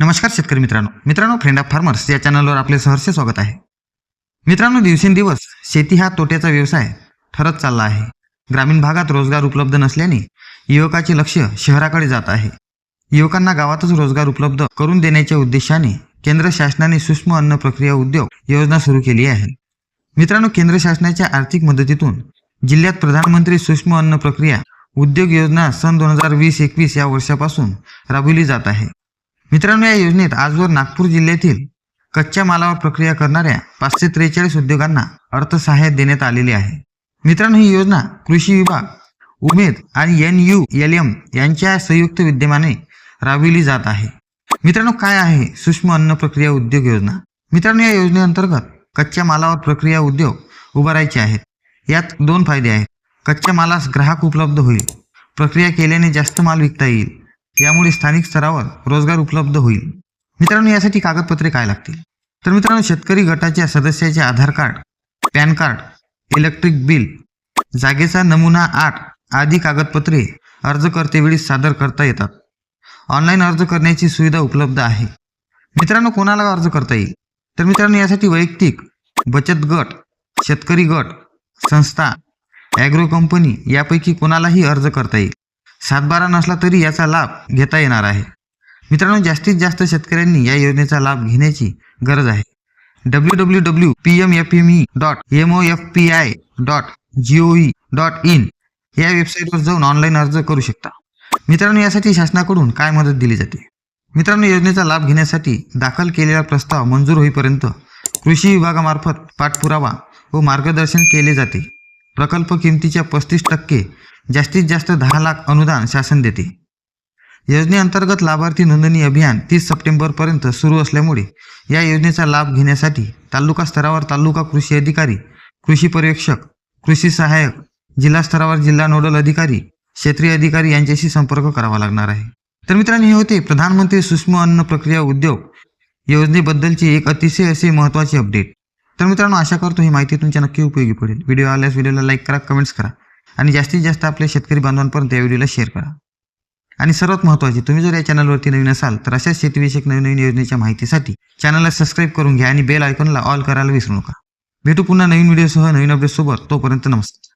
नमस्कार शेतकरी मित्रांनो. मित्रांनो फ्रेंड ऑफ फार्मर्स या चॅनलवर आपले सहर्ष स्वागत आहे. मित्रांनो दिवसेंदिवस शेती हा तोट्याचा व्यवसाय ठरत चालला आहे. ग्रामीण भागात रोजगार उपलब्ध नसल्याने युवकाचे लक्ष शहराकडे जात आहे. युवकांना गावातच रोजगार उपलब्ध करून देण्याच्या उद्देशाने केंद्र शासनाने सूक्ष्म अन्न प्रक्रिया उद्योग योजना सुरू केली आहे. मित्रांनो केंद्र शासनाच्या आर्थिक मदतीतून जिल्ह्यात प्रधानमंत्री सूक्ष्म अन्न प्रक्रिया उद्योग योजना सन दोन हजार वीस एकवीस या वर्षापासून राबविली जात आहे. मित्रांनो या योजनेत आजवर नागपूर जिल्ह्यातील कच्च्या मालावर प्रक्रिया करणाऱ्या पाचशे त्रेचाळीस उद्योगांना अर्थसहाय्य देण्यात आलेले आहे. मित्रांनो ही योजना कृषी विभाग उमेद आणि एन यू एल एम यांच्या संयुक्त विद्यमाने राबविली जात आहे. मित्रांनो काय आहे सूक्ष्म अन्न प्रक्रिया उद्योग योजना? मित्रांनो या योजनेअंतर्गत कच्च्या मालावर प्रक्रिया उद्योग उभारायचे आहेत. यात दोन फायदे आहेत. कच्च्या मालास ग्राहक उपलब्ध होईल. प्रक्रिया केल्याने जास्त माल विकता येईल. यामुळे स्थानिक स्तरावर रोजगार उपलब्ध होईल. मित्रांनो यासाठी कागदपत्रे काय लागतील? तर मित्रांनो शेतकरी गटाच्या सदस्याचे Aadhaar card PAN card electric bill जागेचा नमुना आठ आदी कागदपत्रे अर्ज करतेवेळी सादर करता येतात. ऑनलाईन अर्ज करण्याची सुविधा उपलब्ध आहे. मित्रांनो कोणाला अर्ज करता येईल? तर मित्रांनो यासाठी वैयक्तिक बचत गट शेतकरी गट संस्था ॲग्रो कंपनी यापैकी कोणालाही अर्ज करता येईल. सातबारा नसला तरी याचा लाभ घेता येणार आहे. मित्रांनो जास्तीत जास्त शेतकऱ्यांनी या योजनेचा लाभ घेण्याची गरज आहे. W W W P M F M E dot M O F P I dot G O E dot in या वेबसाईटवर जाऊन ऑनलाईन अर्ज करू शकता. मित्रांनो यासाठी शासनाकडून काय मदत दिली जाते? मित्रांनो योजनेचा लाभ घेण्यासाठी दाखल केलेला प्रस्ताव मंजूर होईपर्यंत कृषी विभागामार्फत पाठपुरावा व मार्गदर्शन केले जाते. प्रकल्प किमतीच्या पस्तीस टक्के जास्तीत जास्त दहा लाख अनुदान शासन देते. योजनेअंतर्गत लाभार्थी नोंदणी अभियान तीस सप्टेंबरपर्यंत सुरू असल्यामुळे या योजनेचा लाभ घेण्यासाठी तालुका स्तरावर तालुका कृषी अधिकारी कृषी पर्यवेक्षक कृषी सहाय्यक जिल्हा स्तरावर जिल्हा नोडल अधिकारी क्षेत्रीय अधिकारी यांच्याशी संपर्क करावा लागणार आहे. तर मित्रांनो हे होते प्रधानमंत्री सूक्ष्म अन्न प्रक्रिया उद्योग योजनेबद्दलचे एक अतिशय असे महत्त्वाचे अपडेट. तर मित्रांनो आशा करतो ही माहिती तुमच्या नक्की उपयोगी पडेल. व्हिडिओ आल्यास व्हिडिओला लाईक करा कमेंट्स करा. आणि जास्तीत जास्त आपल्या शेतकरी बांधवांपर्यंत या व्हिडिओला शेअर करा. आणि सर्वात महत्त्वाचे तुम्ही जर या चॅनलवरती नवीन असाल तर अशाच शेतीविषयक नवीन नवीन योजनेच्या माहितीसाठी चॅनलला सबस्क्राईब करून घ्या आणि बेल आयकॉनला ऑल करायला विसरू नका. भेटू पुन्हा नवीन व्हिडिओसह नवीन अपडेटसोबत तोपर्यंत नमस्कार.